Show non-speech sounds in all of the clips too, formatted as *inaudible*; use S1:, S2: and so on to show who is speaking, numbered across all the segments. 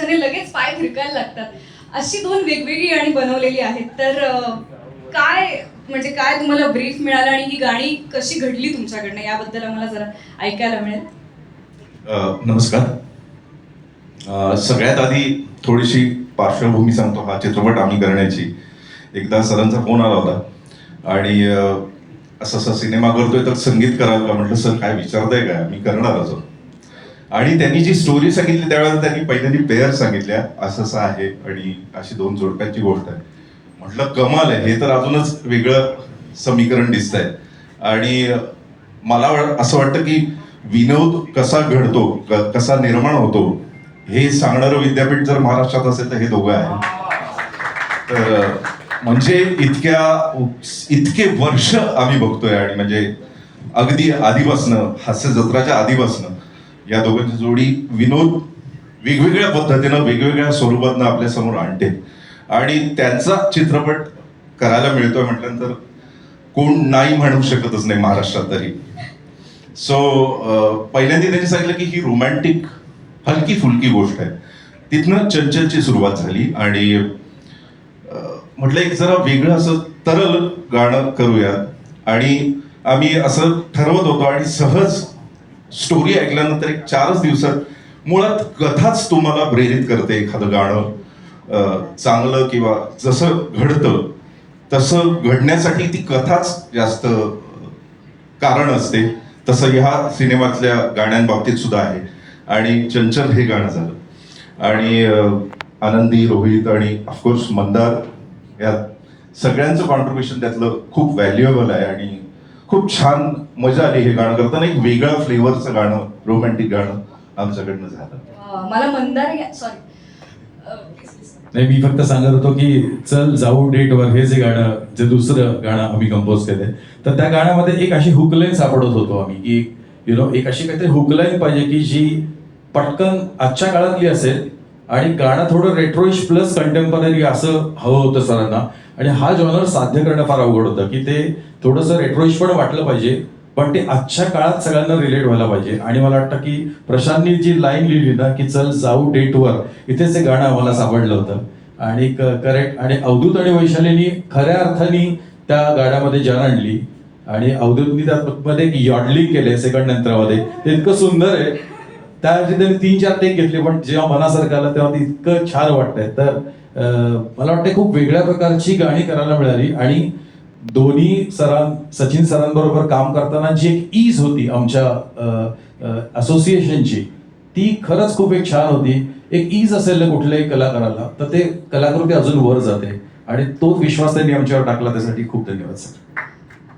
S1: ज्याने लगेच पाय फिरकायला लागतात. अशी दोन वेगवेगळी गाणी बनवलेली आहेत. तर काय म्हणजे काय तुम्हाला ब्रीफ मिळालं आणि ही गाणी कशी घडली तुमच्याकडनं? याबद्दल आम्हाला जरा ऐकायला मिळेल.
S2: नमस्कार. सगळ्यात आधी थोडीशी पार्श्वभूमी सांगतो हा चित्रपट आम्ही करण्याची. एकदा सरांचा फोन आला होता. आणि असं असं सिनेमा करतोय तर संगीत कराल का? म्हटलं सर काय विचारताय काय मी करणार अजून आणि त्यांनी जी स्टोरी सांगितली त्यावेळेला त्यांनी पहिल्यांदा पेअर सांगितल्या असं असं आहे आणि अशी दोन जोडप्यांची गोष्ट आहे. म्हटलं कमाल आहे. हे तर अजूनच वेगळं समीकरण दिसतंय. आणि मला असं वाटतं की विनोद कसा घडतो कसा निर्माण होतो हे सांगणारं विद्यापीठ जर महाराष्ट्रात असेल तर हे दोघं आहे. तर म्हणजे इतक्या इतके वर्ष आम्ही बघतोय आणि म्हणजे अगदी आधीपासनं हास्य जत्राच्या आधीपासनं या दोघांची जोडी विनोद वेगवेगळ्या पद्धतीनं वेगवेगळ्या स्वरूपातनं आपल्यासमोर आणते. आणि त्यांचा चित्रपट करायला मिळतोय म्हटल्यानंतर कोण नाही म्हणू शकतच नाही महाराष्ट्रात तरी. सो पहिल्यांदा त्यांनी सांगितलं की ही रोमॅन्टिक हलकी फुलकी गोष्ट आहे. तिथनं चंचलची सुरुवात झाली आणि म्हटलं एक जरा वेगळं असं तरल गाणं करूयात. आणि आम्ही असं ठरवत होतो आणि सहज स्टोरी ऐकल्यानंतर एक चारच दिवसात मुळात कथाच तुम्हाला प्रेरित करते एखादं गाणं. चांगलं किंवा जसं घडतं तसं घडण्यासाठी ती कथाच जास्त कारण असते. तसं ह्या सिनेमातल्या गाण्यांबाबतीत सुद्धा आहे. आणि चंचल हे गाणं झालं. आणि आनंदी रोहित आणि ऑफकोर्स मंदार या सगळ्यांचं कॉन्ट्रीब्युशन त्यातलं खूप व्हॅल्युएबल आहे. आणि खूप छान मजा आली हे गाणं करताना. एक वेगळ्या फ्लेवरचं गाणं रोमॅन्टिक गाणं आमच्याकडनं झालं.
S1: मला मंदार सॉरी
S3: नाही मी फक्त सांगत होतो की चल जाऊ डेटवर हे जे गाणं जे दुसरं गाणं आम्ही कंपोज केलंय तर त्या गाण्यामध्ये एक अशी हुकलाईन सापडत होतो आम्ही की यु नो एक अशी काहीतरी हुकलाईन पाहिजे की जी पटकन आजच्या काळातली असेल आणि गाणं थोडं रेट्रोइश प्लस कंटेम्पररी असं हवं होतं सरांना. आणि हा जॉनर साध्य करणं फार अवघड होतं की ते थोडंसं रेट्रोइश पण वाटलं पाहिजे पण ते आजच्या काळात सगळ्यांना रिलेट व्हायला पाहिजे. आणि मला वाटतं की प्रशांतनी जी लाईन लिहिली ना की चल जाऊ डेटवर इथेच हे गाणं आम्हाला सापडलं होतं. आणि करेक्ट आणि अवधूत आणि वैशालीनी खऱ्या अर्थाने त्या गाण्यामध्ये जन आणली. आणि अवधूतनी त्यामध्ये एक यॉडलिंग केले सेकंड यंत्रामध्ये ते इतकं सुंदर आहे. त्याऐवजी त्यांनी तीन चार टेक घेतले पण जेव्हा मनासारखं आलं तेव्हा ते इतकं छान वाटतंय. तर मला वाटतं खूप वेगळ्या प्रकारची गाणी करायला मिळाली आणि दोन्ही सरां सचिन सरांबरोबर काम करताना जी एक ईज होती आमच्या असोसिएशनची ती खरंच खूप एक छान होती. एक ईज असेल ना कुठल्याही कलाकाराला तर ते कलाकृती अजून वर जाते. आणि तोच विश्वास त्यांनी आमच्यावर टाकला त्यासाठी खूप धन्यवाद सर.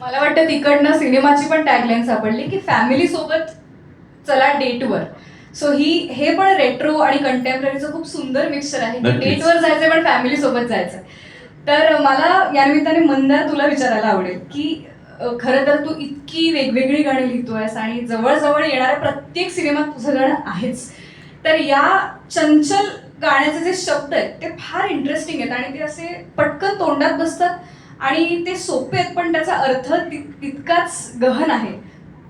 S1: मला वाटतं तिकडनं सिनेमाची पण टॅगलाईन सापडली की फॅमिली सोबत चला डेटवर सो ही हे पण रेट्रो आणि कंटेम्पररीचं खूप सुंदर मिक्सचर आहे. डेटवर जायचंय पण फॅमिली सोबत जायचं तर मला या निमित्ताने मंदार तुला विचारायला आवडेल की खरं तर तू इतकी वेगवेगळी गाणी लिहितोयस आणि जवळजवळ येणाऱ्या प्रत्येक सिनेमात तुझं गाणं आहेच. तर या चंचल गाण्याचे जे शब्द आहेत ते फार इंटरेस्टिंग आहेत आणि ते असे पटकन तोंडात बसतात आणि ते सोपे आहेत पण त्याचा अर्थ तितकाच गहन आहे.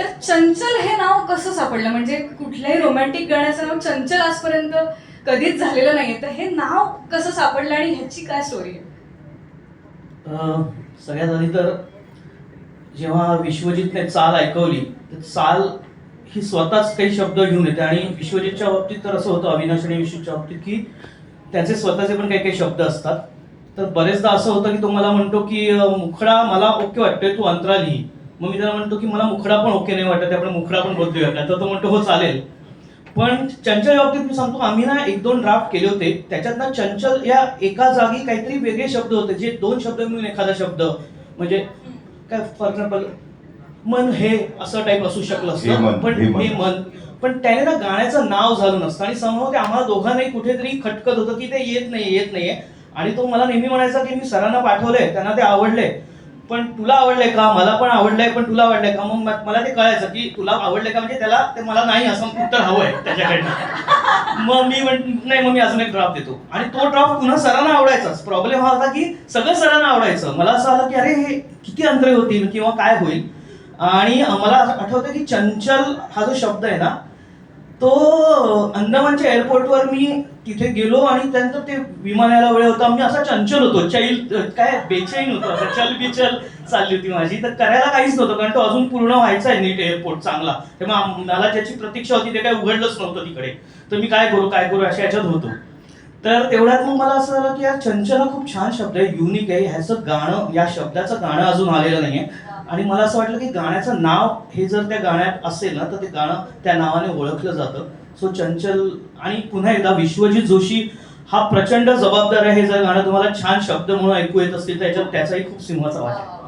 S1: तर चंचल हे नाव कसं सापडलं? म्हणजे कुठल्याही रोमॅन्टिक गाण्याचं नाव चंचल आजपर्यंत कधीच झालेलं नाहीये. तर हे नाव कसं सापडलं आणि ह्याची काय स्टोरी आहे?
S4: अं, सगळ्यात आधी तर जेव्हा विश्वजितने चाल ऐकवली तर चाल ही स्वतःच काही शब्द घेऊन येते. आणि विश्वजितच्या बाबतीत तर असं होतं अविनाश आणि विश्वच्या बाबतीत की त्याचे स्वतःचे पण काही काही शब्द असतात. तर बरेचदा असं होतं की तो मला म्हणतो की अं, मुखडा मला ओके वाटतोय तू अंतरा लिही मग मी त्याला म्हणतो की मला मुखडा पण ओके नाही वाटत आपण मुखडा पण बदलूया का तर तो म्हणतो हो चालेल. पण चंचल या बाबतीत मी सांगतो आम्ही ना एक दोन ड्राफ्ट केले होते. त्याच्यात ना चंचल या एका जागी काहीतरी वेगळे शब्द होते जे दोन शब्द मिळून एखादा शब्द. म्हणजे काय फॉर एक्झाम्पल मन हे असं टाईप असू शकलं असतं पण
S2: हे मन.
S4: पण त्याने ना गाण्याचं नाव झालं नसतं. आणि समोर ते आम्हाला दोघांनाही कुठेतरी खटकत होतं की ते येत नाही येत नाहीये. आणि तो मला नेहमी म्हणायचा की मी सरांना पाठवलंय त्यांना ते आवडलंय. पण तुला आवडलंय का? मला पण आवडलंय पण तुला आवडलंय का? मग मला ते कळायचं की तुला आवडलंय का? म्हणजे त्याला ते मला नाही असं उत्तर हवंय त्याच्याकडनं. मग मी म्हण नाही मग मी अजून एक ड्रॉप देतो. आणि तो ड्रॉप पुन्हा सरांना आवडायचाच. प्रॉब्लेम हा होता की सगळं सरांना आवडायचं. मला असं आलं की अरे हे किती अंतरे होतील किंवा काय होईल? आणि मला असं आठवतं की चंचल हा जो शब्द आहे ना तो अंदमानच्या एअरपोर्टवर मी तिथे गेलो आणि त्यानंतर ते विमान यायला वेळ होता. मी असा चंचल होतो. चैल काय बेचैन होतो. असं चल बिचल चालली होती माझी. तर करायला काहीच नव्हतं कारण तो अजून पूर्ण व्हायचा आहे नीट एअरपोर्ट चांगला. तेव्हा मला ज्याची प्रतीक्षा होती ते काय उघडलंच नव्हतं तिकडे. तर मी काय करू काय करू अशा याच्यात होतो. तर तेवढ्यात मग मला असं झालं की यार चंचल हा खूप छान शब्द आहे युनिक आहे. ह्याचं गाणं या शब्दाचं गाणं अजून आलेलं नाहीये. आणि मला असं वाटलं की गाण्याचं नाव हे जर त्या गाण्यात असेल ना तर ते गाणं त्या नावाने ओळखलं जातं. सो चंचल आणि पुन्हा एकदा विश्वजित जोशी हा प्रचंड जबाबदार आहे. हे जर गाणं तुम्हाला छान शब्द म्हणून ऐकू येत असतील तर याच्यात त्याचाही खूप सिंहाचा वाटा आहे.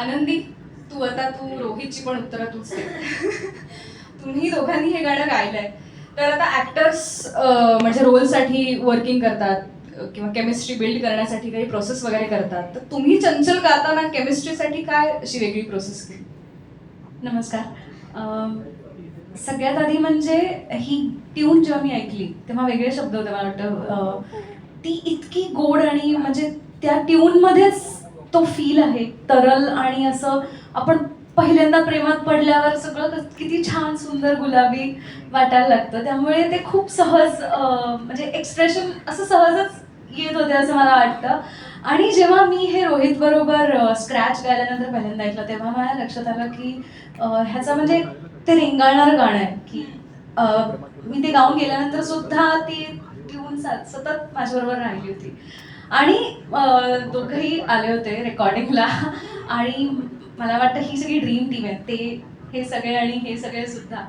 S1: आनंदी तू आता तू रोहितची पण उत्तरं तूच तुम्ही दोघांनी हे गाणं गायलंय. तर आता ऍक्टर्स म्हणजे रोलसाठी वर्किंग करतात किंवा केमिस्ट्री बिल्ड करण्यासाठी काही प्रोसेस वगैरे करतात. तर तुम्ही चंचल गाताना केमिस्ट्रीसाठी काय अशी वेगळी प्रोसेस केली?
S5: नमस्कार. सगळ्यात आधी म्हणजे ही ट्यून जेव्हा मी ऐकली तेव्हा वेगळे शब्द होते मला वाटतं. ती इतकी गोड आणि म्हणजे त्या ट्यूनमध्येच तो फील आहे तरल आणि असं आपण पहिल्यांदा प्रेमात पडल्यावर सगळं किती छान सुंदर गुलाबी वाटायला लागतं. त्यामुळे ते खूप सहज म्हणजे एक्सप्रेशन असं सहजच येत होते असं मला वाटतं. आणि जेव्हा मी हे रोहित बरोबर स्क्रॅच गायल्यानंतर पहिल्यांदा ऐकलं तेव्हा माझ्या लक्षात आलं की ह्याचा ह्याचं म्हणजे ते रेंगाळणारं गाणं आहे की मी ते गाऊन गेल्यानंतर सुद्धा ती ट्यून सतत माझ्याबरोबर राहिली होती. आणि दोघंही आले होते रेकॉर्डिंगला आणि मला वाटतं ही सगळी ड्रीम टीम आहे. ते हे सगळे आणि हे सगळे सुद्धा.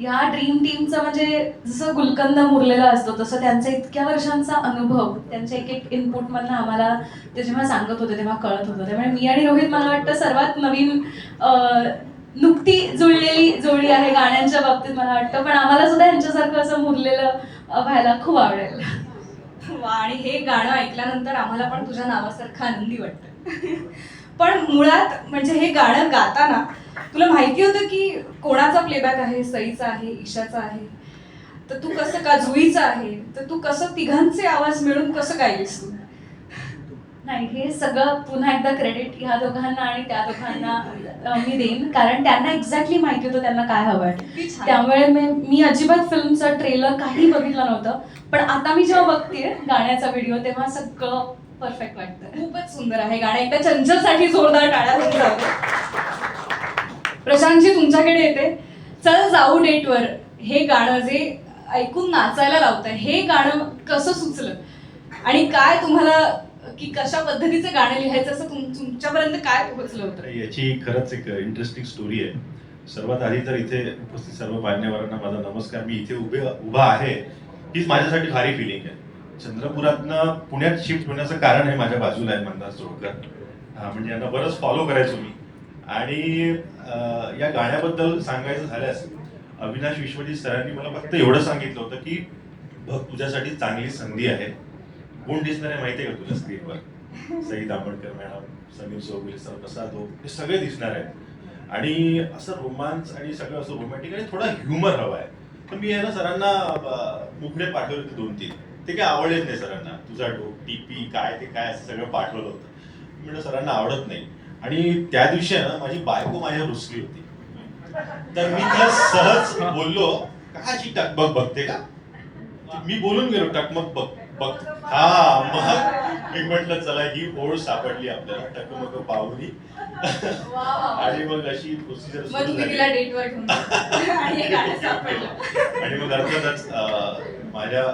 S5: या ड्रीम टीमचं म्हणजे जसं गुलकंद मुरलेला असतो तसं त्यांचा इतक्या वर्षांचा अनुभव त्यांच्या एक एक इनपुटमधनं आम्हाला ते जेव्हा सांगत होते तेव्हा कळत होतं. त्यामुळे मी आणि रोहित मला वाटतं सर्वात नवीन नुकती जुळलेली जोडी आहे गाण्यांच्या बाबतीत मला वाटतं. पण आम्हाला सुद्धा यांच्यासारखं असं मुरलेलं व्हायला खूप आवडेल.
S1: वा आणि हे गाणं ऐकल्यानंतर आम्हाला पण तुझ्या नावासारखं आनंदी वाटतं. पण मुळात म्हणजे हे गाणं गाताना तुला माहिती होतं की कोणाचा प्लेबॅक आहे सईचा आहे ईशाचा आहे? तर तू कसं का जुईचा आहे? तर तू कसं तिघांचे आवाज मिळून कसं गायलीस तू?
S5: नाही हे सगळं पुन्हा एकदा क्रेडिट ह्या दोघांना आणि त्या दोघांना मी देईन. कारण त्यांना एक्झॅक्टली माहिती होतं त्यांना काय हवंय. त्यामुळे मी मी अजिबात फिल्मचं ट्रेलर काही बघितलं नव्हतं. पण आता मी जेव्हा बघतेय गाण्याचा व्हिडिओ तेव्हा सगळं परफेक्ट वाटतं
S1: खूपच सुंदर आहे. गाणं एकदा चंचलसाठी जोरदार टाळ्या जाऊ. प्रशांतजी तुमच्याकडे येते. चल जाऊ डेटवर. हे गाणं जे ऐकून नाचायला लावतं हे गाणं कसं सुचलं? आणि काय तुम्हाला की कशा पद्धतीचं गाणं लिहायचं असं तुम तुमच्यापर्यंत काय पोहोचलं होतं?
S6: याची खरंच एक इंटरेस्टिंग स्टोरी आहे. सर्वात आधी तर इथे उपस्थित सर्व मान्यवरांना माझा नमस्कार. मी इथे उभे उभा आहे. हीच माझ्यासाठी भारी फिलिंग आहे. चंद्रपुरातनं पुण्यात शिफ्ट होण्याचं कारण हे माझ्या बाजूला आहे मंदार चोळकर म्हणजे यांना बरंच फॉलो करायचो मी. आणि या गाण्याबद्दल सांगायचं झाल्यास अविनाश विश्वजीत सरांनी मला फक्त एवढं सांगितलं होतं की बघ तुझ्यासाठी चांगली संधी आहे. कोण दिसणार आहे माहिती आहे का तुला स्क्रीनवर? सई तांबडकर मॅडम समीर सोगुले सर प्रसाद हो हे सगळे दिसणार आहेत. आणि असं रोमांस आणि सगळं असं रोमॅटिक आणि थोडा ह्युमर हवा आहे. तर मी आहे ना सरांना मुकडे पाठवले होते दोन तीन ते काय आवडलेच नाही सरांना. तुझा डोक टीपी काय ते काय असं सगळं पाठवलं होतं. म्हणजे सरांना आवडत नाही. आणि त्या दिवशी ना माझी बायको माझ्यावर रुसली होती. तर मी तिला सहज बोललो का जी टकबक बघते का? मी बोलून गेलो टकमक बघ बघ. हा मग? मी म्हटलं चला ही ओळ सापडली आपल्याला टकमक पाहुली आणि मग अशी प्रोसिजर.
S1: आणि
S6: मग अर्थातच माझ्या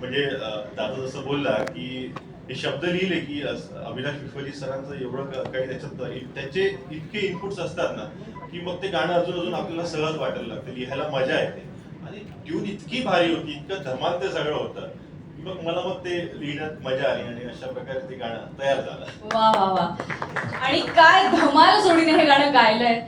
S6: म्हणजे दादा जसं बोलला की हे शब्द लिहिले की अस- अविनाश विश्वजित सरांचं एवढं काही त्याच्यात त्याचे इतके इनपुट्स असतात ना की मग ते गाणं अजून अजून आपल्याला सहज वाटायला लागतं. लिहायला मजा येते. आणि ट्यून इतकी भारी होती इतकं धमाल ते सगळं होतं की मग मला मग ते लिहिण्यात मजा आली आणि अशा प्रकारे ते गाणं तयार झालं.
S1: वा वा वा. आणि काय धमाल जोडीने हे गाणं गायलंय?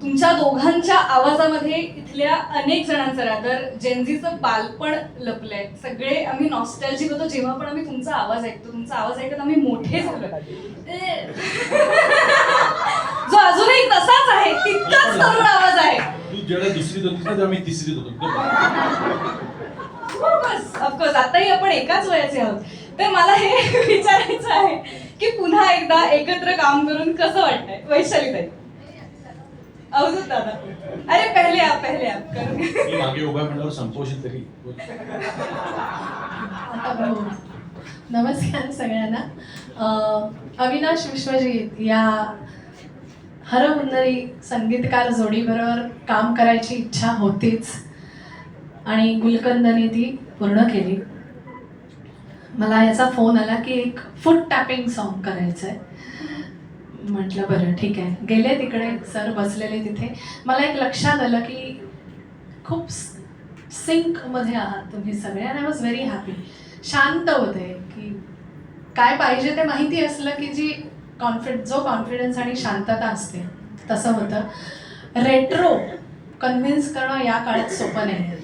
S1: तुमच्या दोघांच्या आवाजामध्ये इथल्या अनेक जणांचं रादर जेनजीचं बालपण लपलंय. सगळे आम्ही नॉस्टॅल्जिक होतो. जेव्हा पण आम्ही तुमचा आवाज ऐकतो तुमचा आवाज ऐकत आम्ही मोठे झालो. जो अजूनही तसाच आहे तितकाच तरुण आवाज आहे.
S7: तू जेव्हा दुसरीत होतीस ना तेव्हा मी तिसरीत होतो
S1: ऑफकोर्स ऑफकोर्स आताही आपण एकाच वयाचे आहोत. तर मला हे *laughs* विचारायचं आहे की पुन्हा एकदा एकत्र काम करून कसं वाटतंय? वैशाली ताई अवधूत दादा. अरे पहले आप पहले आप. करो.
S7: मी मागे उभा म्हणल्यावर संपवशील तरी.
S8: नमस्कार सगळ्यांना. अं, अविनाश विश्वजित या हरहुन्नरी संगीतकार जोडीबरोबर काम करायची इच्छा होतीच आणि गुलकंदने ती पूर्ण केली. मला याचा फोन आला की एक फूट टॅपिंग सॉन्ग करायचं आहे म्हटलं बरं ठीक आहे. गेले तिकडे सर बसलेले तिथे. मला एक लक्षात आलं की खूप सिंकमध्ये आहात तुम्ही सगळे आणि आय वॉज व्हेरी हॅपी शांत होते की काय पाहिजे ते माहिती असलं की जी कॉन्फिड जो कॉन्फिडन्स आणि शांतता असते तसं होतं. रेट्रो कन्व्हिन्स करणं या काळात सोपं नाही.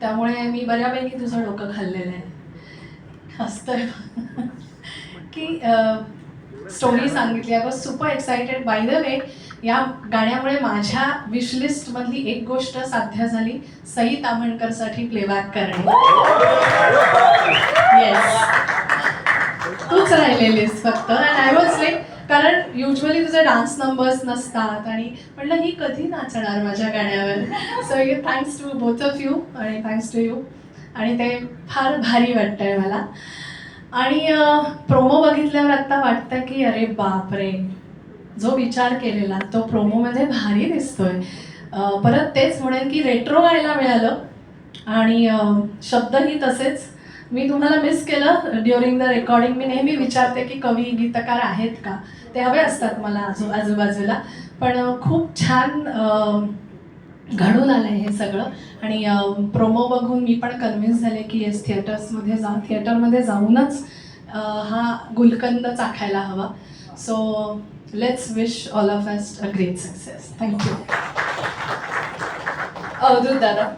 S8: त्यामुळे मी बऱ्यापैकी तुझं डोकं खाल्लेलं आहे. हसतोय *laughs* की स्टोरी सांगितली. I was super excited by the way या गाण्यामुळे माझ्या विशलिस्टमधली एक गोष्ट साध्य झाली. सई तामणकरसाठी प्लेबॅक करणे. येस तूच राहिलेलीस फक्त. अँड आय वॉज लाईक कारण युजली तुझे डान्स नंबर्स नसतात आणि म्हटलं ही कधी नाचणार माझ्या गाण्यावर? So thanks to both of you आणि थँक्स टू यू आणि ते फार भारी वाटतंय मला. आणि प्रोमो बघितल्यावर आत्ता वाटतं की अरे बापरे जो विचार केलेला तो प्रोमोमध्ये भारी दिसतोय. परत तेच म्हणेन की रेट्रो गायला मिळालं आणि शब्दही तसेच. मी तुम्हाला मिस केलं ड्युरिंग द रेकॉर्डिंग मी नेहमी विचारते की कवी गीतकार आहेत का? ते हवे असतात मला आजू आजूबाजूला. पण खूप छान घडून आलं आहे हे सगळं. आणि प्रोमो बघून मी पण कन्व्हिन्स झाले की येस थिएटर्समध्ये जा थिएटरमध्ये जाऊनच हा गुलकंद चाखायला हवा. So let's wish all of us a great success thank you
S1: Avadhoot दादा.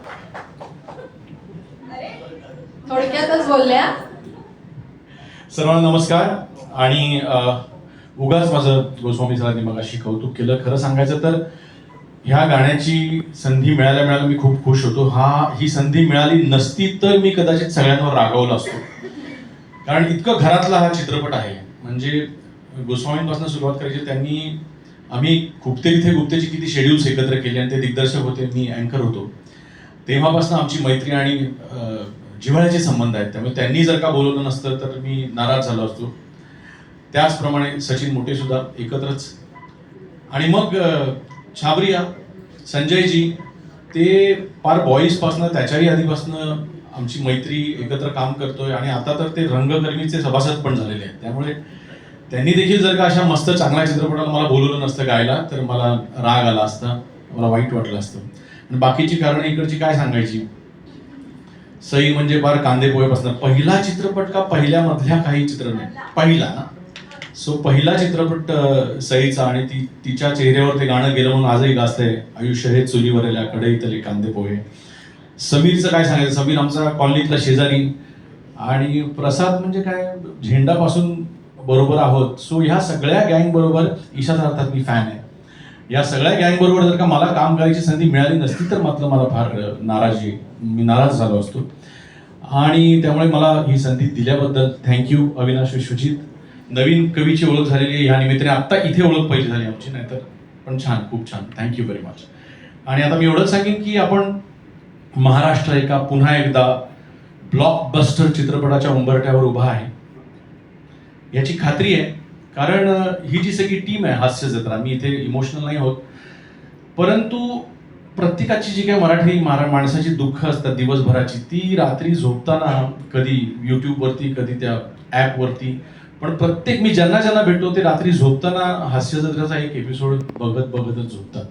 S8: थोडक्यातच बोलल्या?
S7: सर्वांना नमस्कार. आणि उगाच माझं गोस्वामी सरांनी मला अशी कौतुक केलं. खरं सांगायचं तर ह्या गाण्याची संधी मिळाल्या मिळाल्या मी खूप खुश होतो. हा ही संधी मिळाली नसती तर मी कदाचित सगळ्यांवर रागावला असतो. कारण इतकं घरातला हा चित्रपट आहे. म्हणजे गोस्वामींपासून सुरुवात करायची त्यांनी आम्ही गुप्ते तिथे गुप्तेची किती शेड्यूल्स एकत्र केले आणि ते दिग्दर्शक होते मी अँकर होतो. तेव्हापासून आमची मैत्री आणि जिव्हाळ्याचे संबंध आहेत. त्यामुळे त्यांनी जर का बोलवलं नसतं तर मी नाराज झालो असतो. त्याचप्रमाणे सचिन मोठे सुद्धा एकत्रच. आणि मग छाबरिया संजयजी ते फार बॉईजपासनं त्याच्याही आधीपासनं आमची मैत्री एकत्र काम करतोय आणि आता तर ते रंगकर्मीचे सभासद पण झालेले आहेत. त्यामुळे त्यांनी देखील जर का अशा मस्त चांगल्या चित्रपटाला मला बोलवलं नसतं गायला तर मला राग आला असता मला वाईट वाटलं असतं. आणि बाकीची कारणं इकडची काय सांगायची? सई म्हणजे फार कांदे पोहेपासून पहिला चित्रपट का पहिल्यामधल्या काही चित्र नाही? पहिला ना? सो पहिला चित्रपट सईचा आणि ती तिच्या चेहऱ्यावर ते गाणं गेलं म्हणून आजही गाजतंय. आयुष्य हे चुलीवर चुलीवरल्या कढईतले कांदे पोहे. समीरचं काय सांगायचं? समीर आमचा कॉलनीतला शेजारी. आणि प्रसाद म्हणजे काय? झेंडापासून बरोबर आहोत. सो ह्या सगळ्या गँग बरोबर ईशाच अर्थात मी फॅन आहे या सगळ्या गँग बरोबर जर का मला काम करायची संधी मिळाली नसती तर मात्र मला फार नाराजी मी नाराज झालो असतो. आणि त्यामुळे मला ही संधी दिल्याबद्दल थँक्यू अविनाश विश्वजित नवीन कवीची ओळख झालेली ह्या निमित्ताने आत्ता इथे ओळख पहिली झाली आमची नाहीतर पण छान खूप छान. थँक्यू व्हेरी मच आणि आता मी एवढंच सांगेन की आपण महाराष्ट्र एका पुन्हा एकदा ब्लॉकबस्टर चित्रपटाच्या उंबरट्यावर उभा आहे. याची खात्री आहे कारण ही जी सगळी टीम आहे हास्य जत्रा मी इथे इमोशनल नाही होत परंतु प्रत्येकाची जी काही मराठी मारा माणसाची दुःख असतात दिवसभराची ती रात्री झोपताना कधी यूट्यूबवरती कधी त्या ॲपवरती पण प्रत्येक मी ज्यांना ज्यांना भेटतो ते रात्री झोपताना हास्य जत्रेचा एक एपिसोड बघत बघतच झोपतात.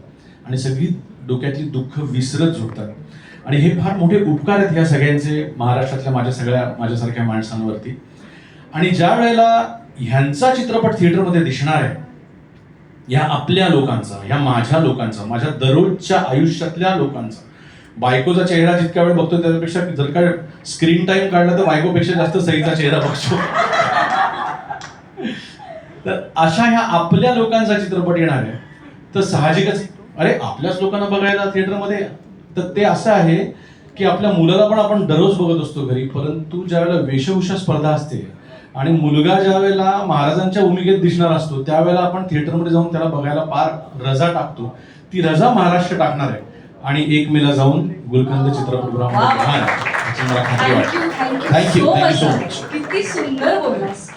S7: आणि सगळी डोक्यातली दुःख विसरत झोपतात. आणि हे फार मोठे उपकार आहेत ह्या सगळ्यांचे महाराष्ट्रातल्या माझ्या सगळ्या माझ्यासारख्या माणसांवरती. आणि ज्या वेळेला ह्यांचा चित्रपट थिएटरमध्ये दिसणार आहे ह्या आपल्या लोकांचा ह्या माझ्या लोकांचा माझ्या दररोजच्या आयुष्यातल्या लोकांचा बायकोचा चेहरा जितक्या वेळ बघतो त्याच्यापेक्षा जर का स्क्रीन टाइम काढला तर बायकोपेक्षा जास्त सईचा चेहरा बघतो. तर अशा ह्या आपल्या लोकांचा चित्रपट येणार आहे. तर साहजिकच अरे आपल्याच लोकांना बघायला थिएटरमध्ये तर ते असं आहे की आपल्या मुलाला पण आपण दररोज बघत असतो घरी परंतु ज्यावेळेला वेशभूषा स्पर्धा असते आणि मुलगा ज्या वेळेला महाराजांच्या भूमिकेत दिसणार असतो त्यावेळेला आपण थिएटरमध्ये जाऊन त्याला बघायला फार रजा टाकतो. ती रजा महाराष्ट्र टाकणार आहे. आणि एक मेला जाऊन गुलकंद चित्रपटगृहामध्ये मला खात्री
S1: थँक्यू
S7: वाटते.
S1: थँक्यू सो मच किती सुंदर बोललास.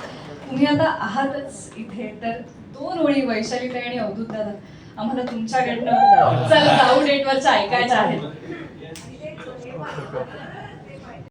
S1: तुम्ही आता आहातच इथे तर दोन ओळी वैशाली आणि अवधूत दादा आम्हाला तुमच्याकडनं चल जाऊ डेटवरच्या ऐकायच्या आहेत